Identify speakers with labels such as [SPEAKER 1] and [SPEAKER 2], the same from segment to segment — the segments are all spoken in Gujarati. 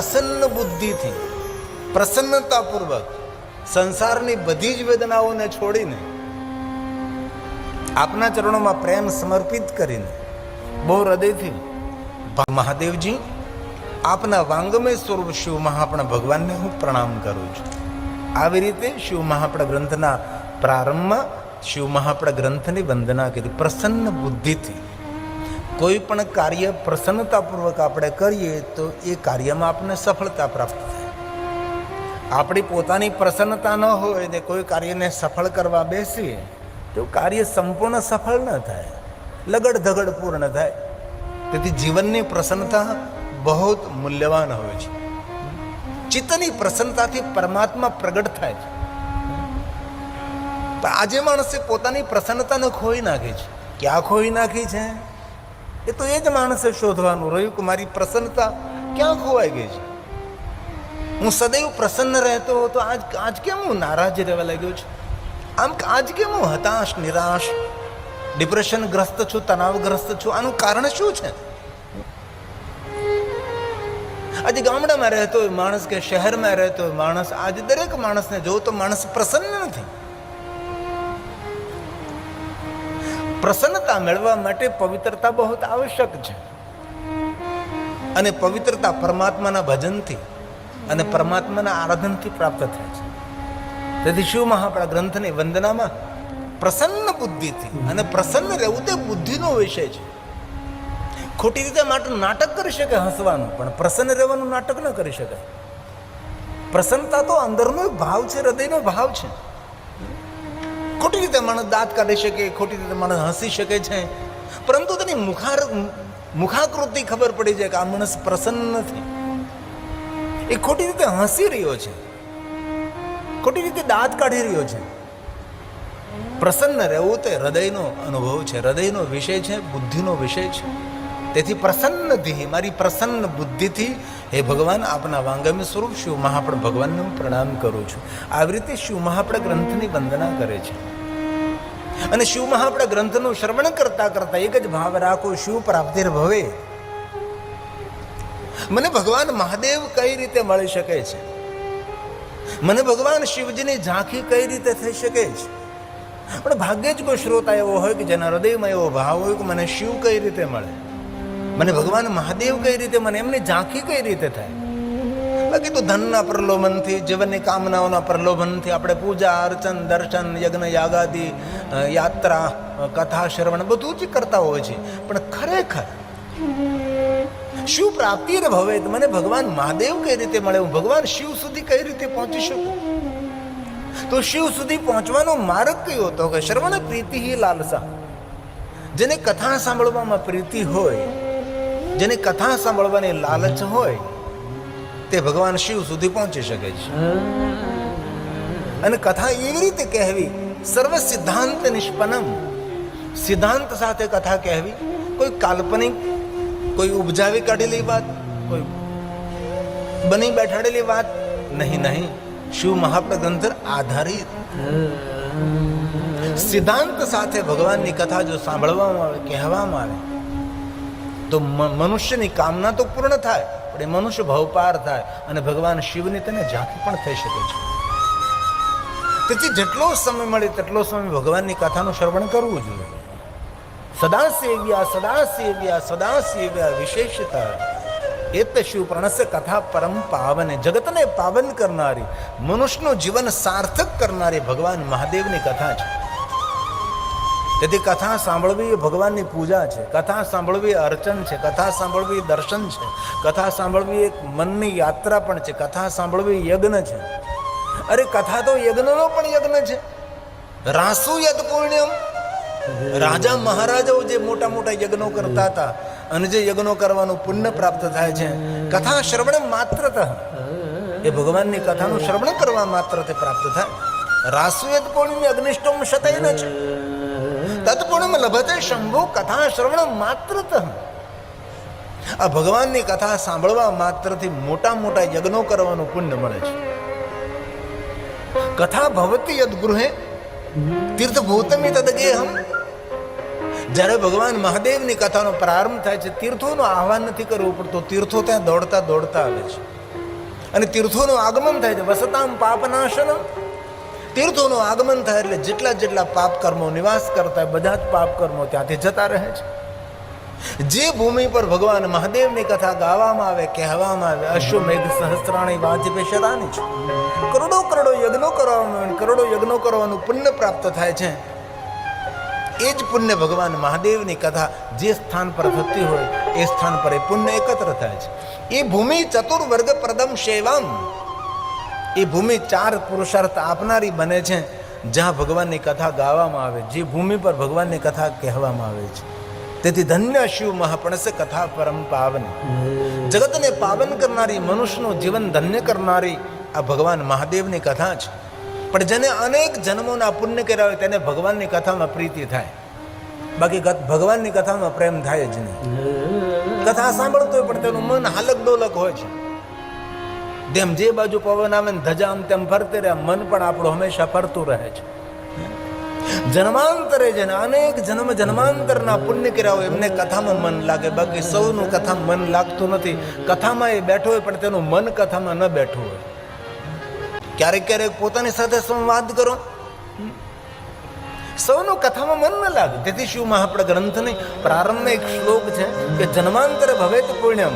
[SPEAKER 1] પ્રસન્ન બુદ્ધિથી, પ્રસન્નતાપૂર્વક સંસારની બધી જ વેદનાઓને છોડીને આપના ચરણોમાં પ્રેમ સમર્પિત કરીને બહુ હૃદયથી મહાદેવજી, આપના વાંગમય સ્વરૂપ શિવ મહાપણા ભગવાનને હું પ્રણામ કરું છું. આવી રીતે શિવ મહાપણા ગ્રંથના પ્રારંભમાં શિવ મહાપણા ગ્રંથની વંદના કરી, પ્રસન્ન બુદ્ધિથી કોઈ પણ કાર્ય પ્રસન્નતાપૂર્વક આપણે કરીએ તો એ કાર્યમાં આપણને સફળતા પ્રાપ્ત થાય. આપણી પોતાની પ્રસન્નતા ન હોય ને કોઈ કાર્યને સફળ કરવા બેસીએ, તો કાર્ય સંપૂર્ણ સફળ ન થાય લગડ ધગડ પૂર્ણ થાય. તેથી જીવનની પ્રસન્નતા બહુ મૂલ્યવાન હોય છે. ચિત્તની પ્રસન્નતાથી પરમાત્મા પ્રગટ થાય છે. આજે માણસે પોતાની પ્રસન્નતાને ખોઈ નાખી છે. ક્યાં ખોઈ નાખી છે? એ તો એ જ માણસે શોધવાનું રહ્યું કે મારી પ્રસન્નતા ક્યાં ખોવાઈ ગઈ છે? હું સદૈવ પ્રસન્ન રહેતો હતો આજ આજ કેમ હું નારાજ રહેવા લાગ્યો છું? આમ આજ કેમ હું હતાશ, નિરાશ, ડિપ્રેશનગ્રસ્ત છું, તણાવગ્રસ્ત છું? આનું કારણ શું છે? આજે ગામડામાં રહેતો હોય માણસ કે શહેરમાં રહેતો હોય માણસ, આજે દરેક માણસને જોવો તો માણસ પ્રસન્ન નથી. પ્રસન્નતા મેળવવા માટે પવિત્રતા બહુ આવશ્યક છે. અને પવિત્રતા પરમાત્માના ભજનથી અને પરમાત્માના આરાધનથી પ્રાપ્ત થાય છે. તેથી શિવ મહાપણા ગ્રંથની વંદનામાં પ્રસન્ન બુદ્ધિથી અને પ્રસન્ન રહેવું તે બુદ્ધિનો વિષય છે. ખોટી રીતે માટે નાટક કરી શકે હસવાનું, પણ પ્રસન્ન રહેવાનું નાટક ન કરી શકાય. પ્રસન્નતા તો અંદરનો ભાવ છે, હૃદયનો ભાવ છે. ખોટી રીતે માણસ દાંત કાઢી શકે, ખોટી રીતે માણસ હસી શકે છે. પરંતુ તેની મુખાર, મુખાકૃતિ ખબર પડી જાય કે આ માણસ પ્રસન્ન નથી. એ ખોટી રીતે હસી રહ્યો છે. ખોટી રીતે દાંત કાઢી રહ્યો છે. પ્રસન્ન રહેવું તે હૃદયનો અનુભવ છે. હૃદયનો વિષય છે, બુદ્ધિનો વિષય છે. તેથી પ્રસન્નથી મારી પ્રસન્ન બુદ્ધિથી હે ભગવાન, આપના વાંગમ્ય સ્વરૂપ શિવ મહાપણ ભગવાનને હું પ્રણામ કરું છું. આવી રીતે શિવ મહાપણ ગ્રંથની વંદના કરે છે. અને શિવ મહાપણ ગ્રંથનું શ્રવણ કરતા કરતા એક જ ભાવ રાખો, શિવ પ્રાપ્તિર ભવે. મને ભગવાન મહાદેવ કઈ રીતે મળી શકે છે? મને ભગવાન શિવજીની ઝાંખી કઈ રીતે થઈ શકે છે? પણ ભાગ્યે જ કોઈ શ્રોતા એવો હોય કે જેના હૃદયમાં એવો ભાવ હોય કે મને શિવ કઈ રીતે મળે? મને ભગવાન મહાદેવ કઈ રીતે, મને એમની ઝાંખી કઈ રીતે થાય? બાકી તો ધનના પ્રલોભનથી, જીવનની કામનાઓના પ્રલોભનથી આપણે પૂજા, અર્ચન, દર્શન, યજ્ઞ, યાગાદી યાત્રા કથા, શ્રવણ બધું જ કરતા હોય છે. પણ ખરેખર શિવ પ્રાપ્તિ રે ભવે? મને ભગવાન મહાદેવ કઈ રીતે મળે? હું ભગવાન શિવ સુધી કઈ રીતે પહોંચી શકું? તો શિવ સુધી પહોંચવાનો માર્ગ કયો હતો? કે શ્રવણ પ્રીતિ લાલસા. જેને કથા સાંભળવામાં પ્રીતિ હોય જેને કથા સાંભળવાની લાલચ હોય તે ભગવાન શિવ સુધી પહોંચી શકે છે. અને કથા એવી રીતે કહેવી સર્વ સિદ્ધાંત નિષ્પનમ સિદ્ધાંત સાથે કથા કહેવી કોઈ કાલ્પનિક કોઈ ઉપજાવી કાઢેલી વાત કોઈ બની બેઠાડેલી વાત નહીં નહીં. શિવ મહાપ્રગ્રંથ આધારિત. સિદ્ધાંત સાથે ભગવાનની કથા જો સાંભળવામાં આવે કહેવામાં આવે તો મનુષ્યની કામના તો પૂર્ણ થાય, પણ એ મનુષ્ય ભવપાર થાય અને ભગવાન શિવની તેને ઝાંખી પણ થઈ શકે છે. તેથી જેટલો સમય મળે તેટલો સમય ભગવાનની કથાનું શ્રવણ કરવું જોઈએ. સદા સેવ્યા સદા સેવ્યા સદા સેવ્યા વિશેષતા એત શિવ પ્રણસ્ય કથા પરમ પાવને, જગતને પાવન કરનારી, મનુષ્યનું જીવન સાર્થક કરનારી ભગવાન મહાદેવની કથા છે. તેથી કથા સાંભળવી એ ભગવાનની પૂજા છે. કથા સાંભળવી અર્ચન છે. કથા સાંભળવી દર્શન છે. કથા સાંભળવી એક મનની યાત્રા પણ છે. કથા સાંભળવી યજ્ઞ છે. અરે કથા તો યજ્ઞનો પણ યજ્ઞ છે. રાસુ યદ રાજા મહારાજાઓ જે મોટા મોટા યજ્ઞો કરતા હતા અને જે યજ્ઞો કરવાનું પુણ્ય પ્રાપ્ત થાય છે, કથા શ્રવણ માત્ર એ ભગવાનની કથાનું શ્રવણ કરવા માત્રથી પ્રાપ્ત થાય. રાસુ પુણ્ય અગ્નિષ્ટમ શતૈન છે. તત્પુણ્યમ લભતે શંભુ કથા શ્રવણ માત્રત. આ ભગવાનની કથા સાંભળવા માત્રથી મોટા મોટા યજ્ઞો કરવાનું પુણ્ય મળે છે. કથા ભવતી યદ ગૃહે તીર્થભૂતમી તદગેહમ. જ્યારે ભગવાન મહાદેવની કથાનો પ્રારંભ થાય છે, તીર્થોનું આહવાન નથી કરવું પડતું, તીર્થો ત્યાં દોડતા દોડતા આવે છે. અને તીર્થોનું આગમન થાય છે, વસતામ પાપનાશનમ. તીર્થોનું આગમન થાય એટલે જેટલા જેટલા પાપ કર્મો નિવાસ કરતા બધા જ પાપ કર્મો ત્યાંથી જતા રહે છે. જે ભૂમિ પર ભગવાન મહાદેવની કથા ગાવામાં આવે, કહેવામાં આવે, અશ્વમેઘ સહસ્ત્રાણી વાજપે શરાની છે. કરોડો કરોડો યજ્ઞો કરવાનું કરોડો યજ્ઞો કરવાનું પુણ્ય પ્રાપ્ત થાય છે. એ જ પુણ્ય ભગવાન મહાદેવની કથા જે સ્થાન પર થતી હોય, એ સ્થાન પર એ પુણ્ય એકત્ર થાય છે. એ ભૂમિ ચતુર્વર્ગ પ્રદમ સેવામ એ ભૂમિ ચાર પુરુષાર્થ આપનારી બને છે, જ્યાં ભગવાનની કથા ગાવામાં આવે જે ભૂમિ પર ભગવાનની કથા કહેવામાં આવે છે. તેથી ધન્ય શિવ મહાપણસ કથા પરમ પાવન. જગતને પાવન કરનારી, મનુષ્યનું જીવન ધન્ય કરનારી આ ભગવાન મહાદેવની કથા છે. પણ જેને અનેક જન્મોના પુણ્ય કર્યા હોય તેને ભગવાનની કથામાં પ્રીતિ થાય. બાકી ભગવાનની કથામાં પ્રેમ થાય જ નહીં. કથા સાંભળતો હોય પણ તેનું મન હાલક ડોલક હોય છે. જેમ જે બાજુ પવન આવે ને ધજા આમ તેમ ફરતે રહે, મન પણ આપણું હંમેશા ફરતું રહે છે. જન્માંતરે જેને અનેક જન્મ જન્માંતરના પુણ્ય કર્યા હોય, એમને કથામાં મન લાગે. બાકી સૌનું કથામાં મન લાગતું નથી. કથામાં એ બેઠો હોય, પણ તેનું મન કથામાં ન બેઠું હોય. ક્યારેક ક્યારેક પોતાની સાથે સંવાદ કરો. સૌનું કથામાં મન ન લાગે. તેથી શિવ મહાપ્રગ્રંથની પ્રારંભમાં એક શ્લોક છે કે જન્માંતરે ભવેત પુણ્યમ.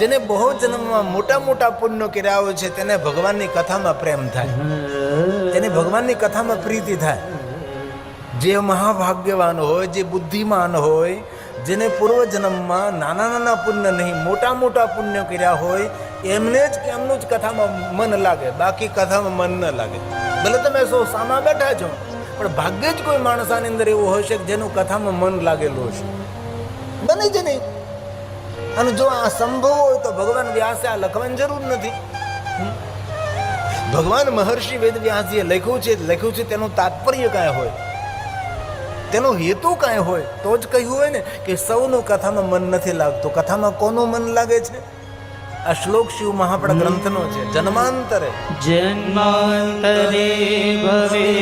[SPEAKER 1] જેને બહુ જન્મમાં મોટા મોટા પુણ્યો કર્યા હોય છે, તેને ભગવાનની કથામાં પ્રેમ થાય. તેને ભગવાનની કથામાં પ્રીતિ થાય. જે મહાભાગ્યવાન હોય, જે બુદ્ધિમાન હોય, જેને પૂર્વ જન્મમાં નાના નાના પુણ્ય નહીં, મોટા મોટા પુણ્ય કર્યા હોય, એમને જ એમનું જ કથામાં મન લાગે. બાકી કથામાં મન ન લાગે. ભલે તમે સૌ સામા બેઠા છો, પણ ભાગ્યે જ કોઈ માણસાની અંદર એવું હોય છે કે જેનું કથામાં મન લાગેલું હશે. બને જ નહીં. અને જો આ સંભવ હોય તો ભગવાન વ્યાસે આ લખવાની જરૂર નથી. ભગવાન મહર્ષિ વેદ વ્યાસજીએ લખ્યું છે લખ્યું છે તેનું તાત્પર્ય કાંઈ હોય? તેનો હેતુ કાંઈ હોય? તો જ કહ્યું હોય ને કે સૌનું કથામાં મન નથી લાગતું. કથામાં કોનું મન લાગે છે? આ શ્લોક શિવ મહાપણ ગ્રંથનો છે, જન્માંતરે.
[SPEAKER 2] જન્માંતરે ભવેત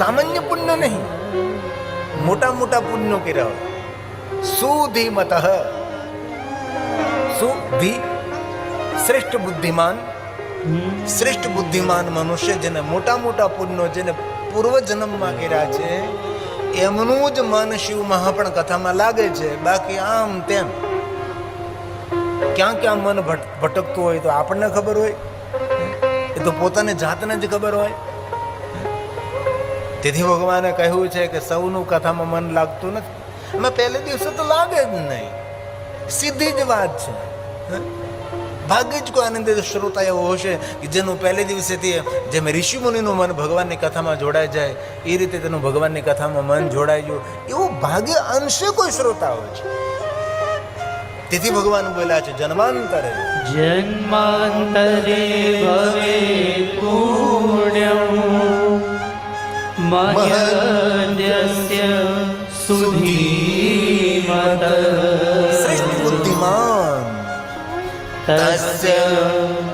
[SPEAKER 1] સામાન્ય પુણ્ય નહીં. મોટા મોટા પુણ્યો કર્યા સુધીમત. સુધી શ્રેષ્ઠ બુદ્ધિમાન. શ્રેષ્ઠ બુદ્ધિમાન મનુષ્ય જેને મોટા મોટા પુણ્યો જેને પૂર્વ જન્મમાં કર્યા છે, એમનું જ મન શિવ મહાપણ કથામાં લાગે છે. બાકી આમ તેમ. ક્યાં ક્યાં મન ભટકતું હોય તો આપણને ખબર હોય. એ તો પોતાને જાતને જ ખબર હોય. તેથી ભગવાને કહ્યું છે કે સૌનું કથામાં મન લાગતું નથી. એમાં પહેલે દિવસે તો લાગે જ નહીં. સીધી જ વાત છે. ભાગ્યે જ કોઈ આનંદિત શ્રોતા એવો હશે કે જેનું પહેલે દિવસેથી જેમ ઋષિ મુનિનું મન ભગવાનની કથામાં જોડાઈ જાય, એ રીતે તેનું ભગવાનની કથામાં મન જોડાઈ ગયું. એવું ભાગ્ય અંશે કોઈ શ્રોતા હોય છે. તેથી ભગવાન બોલ્યા છે, જન્માંતરે.
[SPEAKER 2] જન્માંતરે ભવે પુણ્યમ. મહ્યસ્ય સુધીમત
[SPEAKER 1] શ્રેષ્ઠ બુદ્ધિમાન
[SPEAKER 2] તસ્ય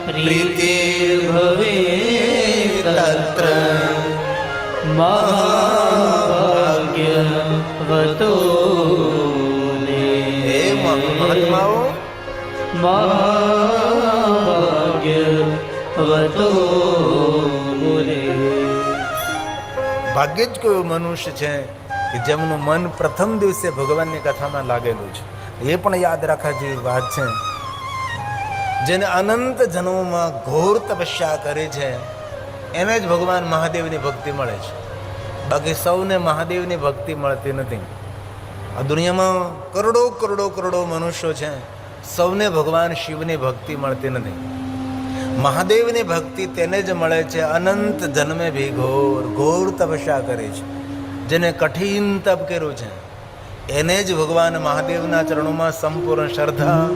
[SPEAKER 2] પ્રીતિર્ભવેત તત્ર મહાભાગ્યવતો
[SPEAKER 1] મહાત્માઓ
[SPEAKER 2] મહાભાગ્યવતો
[SPEAKER 1] ભાગ્યે જ કોઈ મનુષ્ય છે કે જેમનું મન પ્રથમ દિવસે ભગવાનની કથામાં લાગેલું છે. એ પણ યાદ રાખવા જેવી વાત છે. જેને અનંત જન્મોમાં ઘોર તપસ્યા કરી છે, એને જ ભગવાન મહાદેવની ભક્તિ મળે છે. બાકી સૌને મહાદેવની ભક્તિ મળતી નથી. આ દુનિયામાં કરોડો કરોડો કરોડો મનુષ્યો છે. સૌને ભગવાન શિવની ભક્તિ મળતી નથી. મહાદેવની ભક્તિ તેને જ મળે છે. અનંત જન્મે ભી ઘોર ઘોર તપસ્યા કરી છે. જેને કઠિન તપ કર્યું છે. એને જ ભગવાન મહાદેવના ચરણોમાં સંપૂર્ણ શ્રદ્ધા,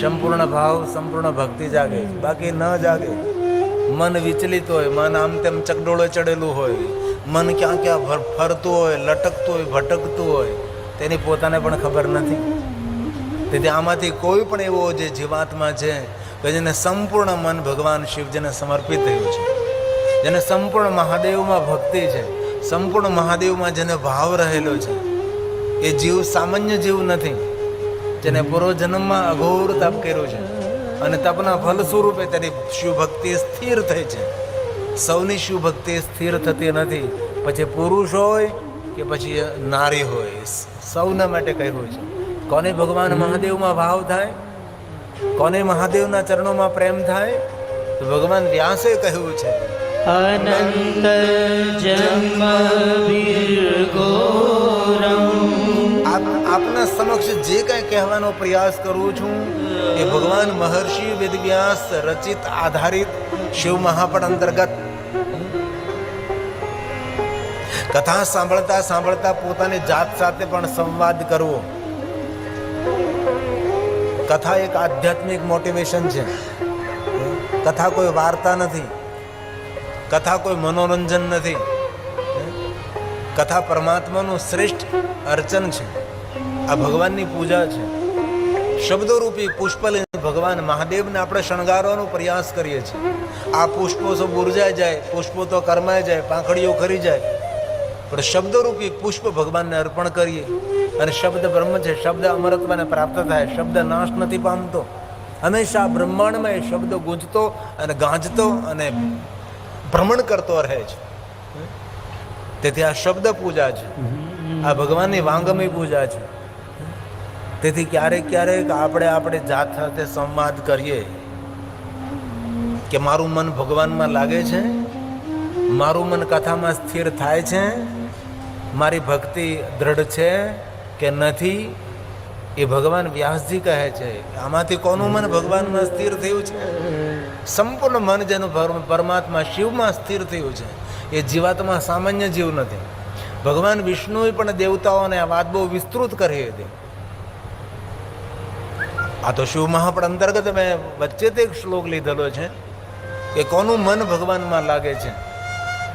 [SPEAKER 1] સંપૂર્ણ ભાવ, સંપૂર્ણ ભક્તિ જાગે. બાકી ન જાગે. મન વિચલિત હોય, મન આમ તેમ ચકડોળે ચડેલું હોય, મન ક્યાં ક્યાં ફરતું હોય, લટકતું હોય, ભટકતું હોય, તેની પોતાને પણ ખબર નથી. તેથી આમાંથી કોઈ પણ એવો જે જીવાત્મા છે કે જેને સંપૂર્ણ મન ભગવાન શિવજીને સમર્પિત થયું છે, જેને સંપૂર્ણ મહાદેવમાં ભક્તિ છે, સંપૂર્ણ મહાદેવમાં જેને ભાવ રહેલો છે, એ જીવ સામાન્ય જીવ નથી, જેને પૂર્વજન્મમાં અઘોર તપ કર્યું છે અને તપના ફલ સ્વરૂપે તેની શિવભક્તિ સ્થિર થઈ છે. સૌની શિવભક્તિ સ્થિર થતી નથી. પછી પુરુષ હોય કે પછી નારી હોય, સૌના માટે કહ્યું છે. કોને ભગવાન મહાદેવમાં ભાવ થાય? કોને મહાદેવના ચરણોમાં પ્રેમ થાય? તો ભગવાન વ્યાસે કહ્યું છે.
[SPEAKER 2] અનંત જન્મ
[SPEAKER 1] આપના સમક્ષ જે કંઈ કહેવાનો પ્રયાસ કરું છું એ ભગવાન મહર્ષિ વેદવ્યાસ રચિત આધારિત શિવ મહાપણ અંતર્ગત. કથા સાંભળતા સાંભળતા પોતાની જાત સાથે પણ સંવાદ કરવો. કથા એક આધ્યાત્મિક મોટિવેશન છે. કથા કોઈ વાર્તા નથી. કથા કોઈ મનોરંજન નથી. કથા પરમાત્માનું શ્રેષ્ઠ અર્ચન છે. આ ભગવાનની પૂજા છે. શબ્દરૂપી પુષ્પ ભગવાન મહાદેવને આપણે શણગારવાનો પ્રયાસ કરીએ છીએ. આ પુષ્પો તો બુરજાઈ જાય, પુષ્પો તો કરમાઈ જાય, પાંખડીઓ ખરી જાય. પણ શબ્દરૂપી પુષ્પ ભગવાનને અર્પણ કરીએ. અને શબ્દ બ્રહ્મ છે, શબ્દ અમરત્વને પ્રાપ્ત થાય, શબ્દ નાશ નથી પામતો. હંમેશા બ્રહ્માંડમાં એ શબ્દ ગુંજતો અને ગાંજતો અને ભ્રમણ કરતો રહે છે. તેથી આ શબ્દ પૂજા છે. આ ભગવાનની વાંગમય પૂજા છે. તેથી ક્યારેક ક્યારેક આપણે આપણે જાત સાથે સંવાદ કરીએ કે મારું મન ભગવાનમાં લાગે છે, મારું મન કથામાં સ્થિર થાય છે, મારી ભક્તિ દ્રઢ છે કે નથી, એ ભગવાન વ્યાસજી કહે છે. આમાંથી કોનું મન ભગવાનમાં સ્થિર થયું છે? સંપૂર્ણ મન જેનું પરમાત્મા શિવમાં સ્થિર થયું છે. એ જીવાત્મા સામાન્ય જીવ નથી. ભગવાન વિષ્ણુએ પણ દેવતાઓને આ વાત બહુ વિસ્તૃત કરી હતી. આ તો શિવ મહાપણ અંતર્ગત મેં વચ્ચે તે એક શ્લોક લીધેલો છે કે કોનું મન ભગવાનમાં લાગે છે?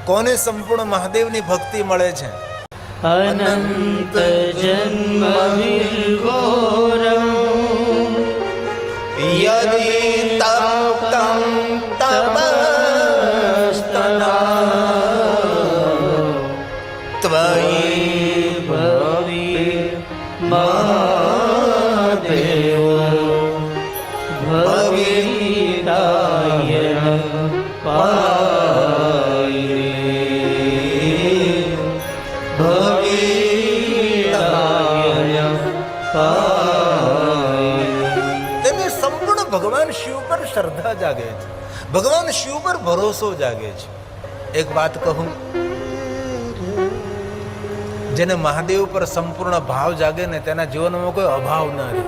[SPEAKER 1] કોને સંપૂર્ણ મહાદેવની ભક્તિ મળે છે?
[SPEAKER 2] અનંત જન્મ ઘોરમ
[SPEAKER 1] ભગવાન શિવ પર શ્રદ્ધા જાગે છે. ભગવાન શિવ પર ભરોસો જાગે છે. એક વાત કહું. જેને મહાદેવ પર સંપૂર્ણ ભાવ જાગે ને તેના જીવનમાં કોઈ અભાવ ના રહે.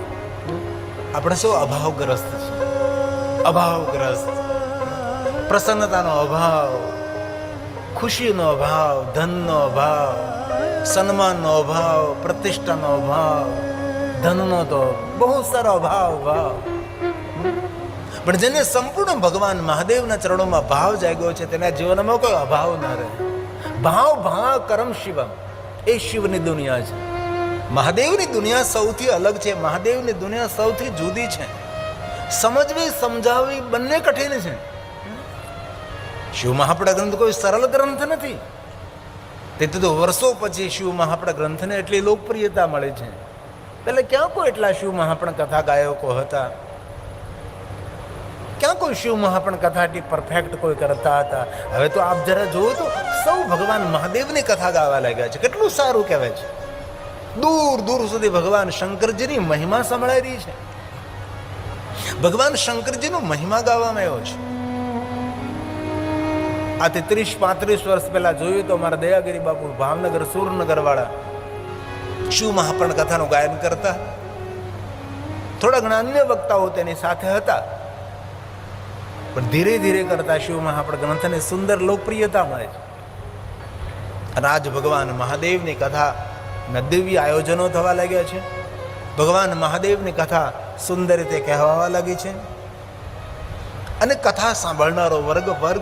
[SPEAKER 1] આપણે શું અભાવગ્રસ્ત છે અભાવગ્રસ્ત. પ્રસન્નતાનો અભાવ, ખુશીનો અભાવ, ધનનો અભાવ, સન્માનનો અભાવ, પ્રતિષ્ઠાનો અભાવ, ધનનો તો બહુ સારો અભાવ, ભાવ. પણ જેને સંપૂર્ણ ભગવાન મહાદેવના ચરણોમાં ભાવ જાગ્યો છે, તેના જીવનમાં કોઈ અભાવ ના રહે. ભાવ ભાવ કરમ શિવમ. એ શિવની દુનિયા છે. મહાદેવની દુનિયા સૌથી અલગ છે. મહાદેવની દુનિયા સૌથી જુદી છે. સમજવી, સમજાવવી બંને કઠિન છે. શિવ મહાપડા ગ્રંથ કોઈ સરળ ગ્રંથ નથી. તેથી તો વર્ષો પછી શિવ મહાપડા ગ્રંથને એટલી લોકપ્રિયતા મળે છે. પહેલાં ક્યાં કોઈ એટલા શિવ મહાપણ કથા ગાયકો હતા? ક્યાં કોઈ શિવ મહાપણ કથા એટલી પરફેક્ટ કોઈ કરતા હતા? હવે તો આપ જરા જુઓ તો સૌ ભગવાન મહાદેવની કથા ગાવા લાગ્યા છે. કેટલું સારું કહેવાય છે. દૂર દૂર સુધી ભગવાન શંકરજીની મહિમા સંભળાઈ રહી છે. ભગવાન શંકરજીનો મહિમા ગાવામાં આવ્યો છે. આ તેત્રીસ પાંત્રીસ વર્ષ પહેલા જોયું તો મારા દયાગીરી બાપુ ભાવનગર સુરનગર વાળા શિવ મહાપણ કથાનું ગાયન કરતા. થોડા ઘણા અન્ય વક્તાઓ તેની સાથે હતા. પણ ધીરે ધીરે કરતા શિવ મહાપણ ગ્રંથને સુંદર લોકપ્રિયતા મળે છે. રાજ ભગવાન મહાદેવની કથા ના દિવ્ય આયોજનો થવા લાગ્યા છે. ભગવાન મહાદેવની કથા સુંદર રીતે કહેવા લાગી છે. અને કથા સાંભળનારો વર્ગ વર્ગ